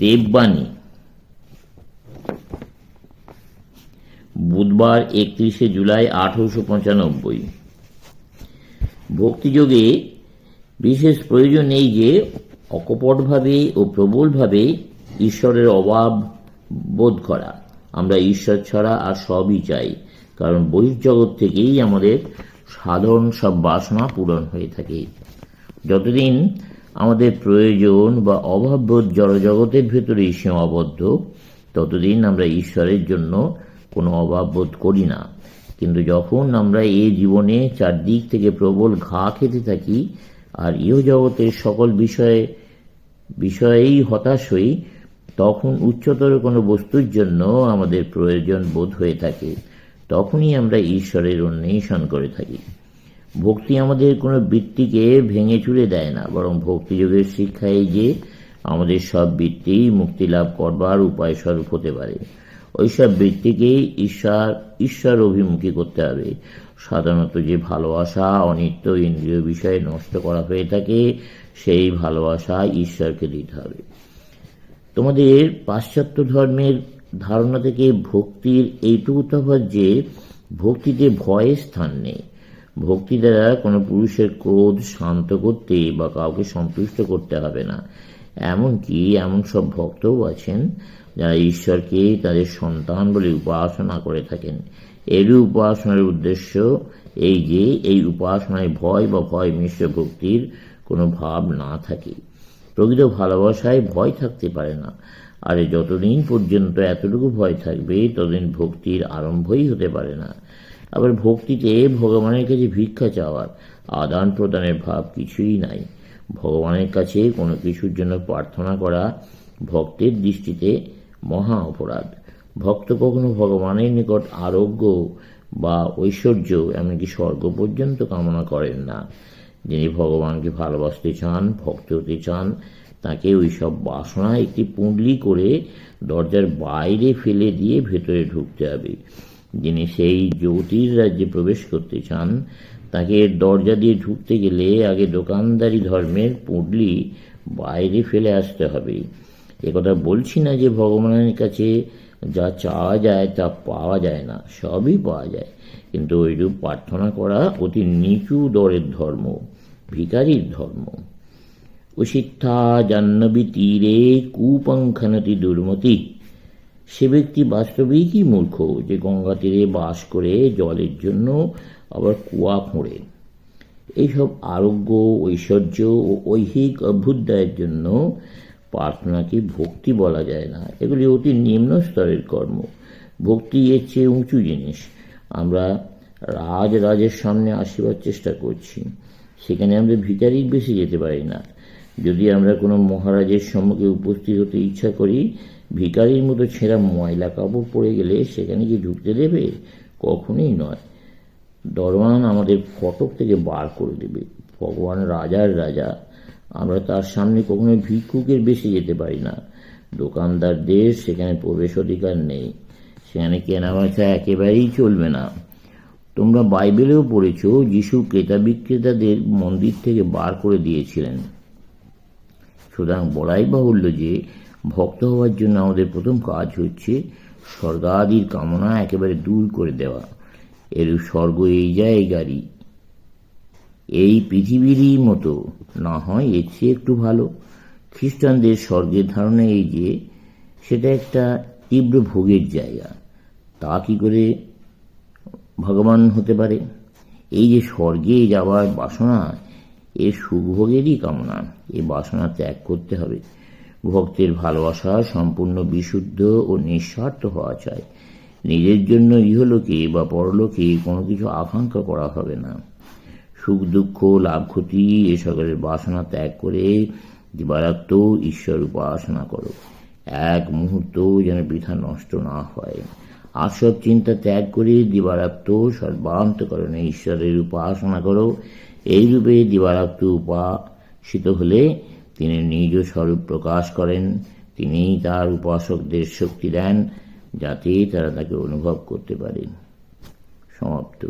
দেববাণী। বুধবার একত্রিশে জুলাই আঠারোশো পঁচানব্বই। ভক্তিযোগে বিশেষ প্রয়োজন এই যে, অকপটভাবে ও প্রবলভাবে ঈশ্বরের অভাব বোধ করা। আমরা ঈশ্বর ছাড়া আর সবই চাই, কারণ বহির্জগৎ থেকেই আমাদের সাধারণ সব বাসনা পূরণ হয়ে থাকে। যতদিন আমাদের প্রয়োজন বা অভাববোধ জড়জগতের ভেতরেই সীমাবদ্ধ ততদিন আমরা ঈশ্বরের জন্য কোনো অভাব বোধ করি না। কিন্তু যখন আমরা এই জীবনে চারদিক থেকে প্রবল ঘা খেতে থাকি, আর ইহ জগতের সকল বিষয়ে, বিষয়েই হতাশ হই, তখন উচ্চতর কোনো বস্তুর জন্য আমাদের প্রয়োজন বোধ হয়ে থাকে। তখনই আমরা ঈশ্বরের অন্বেষণ করে থাকি। ভক্তি আমাদের কোনো বৃত্তিকে ভেঙে চুরে দেয় না, বরং ভক্তিযোগের শিক্ষা এই যে, আমাদের সব বৃত্তি মুক্তি লাভ করবার উপায় স্বরূপ হতে পারে। ওইসব বৃত্তিকে ঈশ্বর ঈশ্বর অভিমুখী করতে হবে। সাধারণত যে ভালোবাসা অনিত্য ইন্দ্রিয় বিষয়ে নষ্ট করা হয়ে থাকে, সেই ভালোবাসা ঈশ্বরকে দিতে হবে। তোমাদের পাশ্চাত্য ধর্মের ধারণা থেকে ভক্তির এইটুকু তফাৎ যে, ভক্তিতে ভয়ের স্থান নেই। ভক্তি দ্বারা কোনো পুরুষের ক্রোধ শান্ত করতে বা কাউকে সন্তুষ্ট করতে হবে না। এমনকি এমন সব ভক্তও আছেন যারা ঈশ্বরকে তাদের সন্তান বলে উপাসনা করে থাকেন। এরই উপাসনার উদ্দেশ্য এই যে এই উপাসনায় ভয় বা ভয় মিশ্র ভক্তির কোনো ভাব না থাকে। প্রকৃত ভালোবাসায় ভয় থাকতে পারে না। আর যতদিন পর্যন্ত এতটুকু ভয় থাকবে, ততদিন ভক্তির আরম্ভই হতে পারে না। আবার ভক্তিতে ভগবানের কাছে ভিক্ষা চাওয়ার আদান প্রদানের ভাব কিছুই নাই। ভগবানের কাছে কোনো কিছুর জন্য প্রার্থনা করা ভক্তের দৃষ্টিতে মহা অপরাধ। ভক্ত কখনো ভগবানের নিকট আরোগ্য বা ঐশ্বর্য, এমনকি স্বর্গ পর্যন্ত কামনা করেন না। যিনি ভগবানকে ভালোবাসতে চান, ভক্ত হতে চান, তাকে ওই সব বাসনা একটি পুঁডলি করে দরজার বাইরে ফেলে দিয়ে ভেতরে ঢুকতে হবে। যিনি সেই জ্যোতির রাজ্যে প্রবেশ করতে চান, তাকে দরজা দিয়ে ঢুকতে গেলে আগে দোকানদারি ধর্মের পুঁডলি বাইরে ফেলে আসতে হবে। একথা বলছি না যে ভগবানের কাছে যা চাওয়া যায় তা পাওয়া যায় না, সবই পাওয়া যায়। কিন্তু ওইরূপ প্রার্থনা করা অতি নিচু দরের ধর্ম, ভিকারির ধর্ম। উশিক্ষা জাহ্নবী তীরে কুপঙ্খানতি দুর্মতি। সে ব্যক্তি বাস্তবেই কি মূর্খ যে গঙ্গা তীরে বাস করে জলের জন্য আবার কুয়া খোঁড়ে। এইসব আরোগ্য, ঐশ্বর্য ও ঐহিক অভ্যুদয়ের জন্য প্রার্থনাকে ভক্তি বলা যায় না। এগুলি অতি নিম্ন স্তরের কর্ম। ভক্তি এর চেয়ে উঁচু জিনিস। আমরা রাজ রাজের সামনে আসিবার চেষ্টা করছি। সেখানে আমরা ভিকারির বেশি যেতে পারি না। যদি আমরা কোনো মহারাজের সম্মুখে উপস্থিত হতে ইচ্ছা করি, ভিকারির মতো ছেঁড়া ময়লা কাপড় পরে গেলে সেখানে কি ঢুকতে দেবে? কখনোই নয়। দরওয়ান আমাদের ফটক থেকে বার করে দেবে। ভগবান রাজার রাজা। আমরা তার সামনে কখনো ভিক্ষুকের বেশি যেতে পারি না। দোকানদারদের সেখানে প্রবেশ অধিকার নেই। সেখানে কেনাবেচা একেবারেই চলবে না। তোমরা বাইবেলেও পড়েছ, যিশু ক্রেতা বিক্রেতাদের মন্দির থেকে বার করে দিয়েছিলেন। সুতরাং বলাই বাহুল্য যে, ভক্ত হওয়ার জন্য আমাদের প্রথম কাজ হচ্ছে স্বর্গাদির কামনা একেবারে দূর করে দেওয়া। এর স্বর্গ এই গাড়ি। এই পৃথিবীরই মতো না হয় এর চেয়ে একটু ভালো। খ্রিস্টানদের স্বর্গের ধারণা এই যে, সেটা একটা তীব্র ভোগের জায়গা। তা কি করে ভগবান হতে পারে? এই যে স্বর্গে যাওয়ার বাসনা এ সুখভোগেরই কামনা। এ বাসনা ত্যাগ করতে হবে। ভক্তের ভালোবাসা সম্পূর্ণ বিশুদ্ধ ও নিঃস্বার্থ হওয়া চাই। নিজের জন্য ইহলোকে বা পরলোকে কোনো কিছু আকাঙ্ক্ষা করা হবে না। সুখ, দুঃখ, লাভ, ক্ষতি এ সকলের বাসনা ত্যাগ করে দিবারাত্ম ঈশ্বর উপাসনা করো। এক মুহূর্ত যেন বৃথা নষ্ট না হয়। আর সব চিন্তা ত্যাগ করে দিবারাত্ম সর্বান্তকরণে ঈশ্বরের উপাসনা করো। এইরূপে দিবারাত্রি উপাসিত হলে তিনি নিজ স্বরূপ প্রকাশ করেন। তিনি তার উপাসকদের শক্তি দেন যাতে তারা তাকে অনুভব করতে পারেন সমাপ্ত।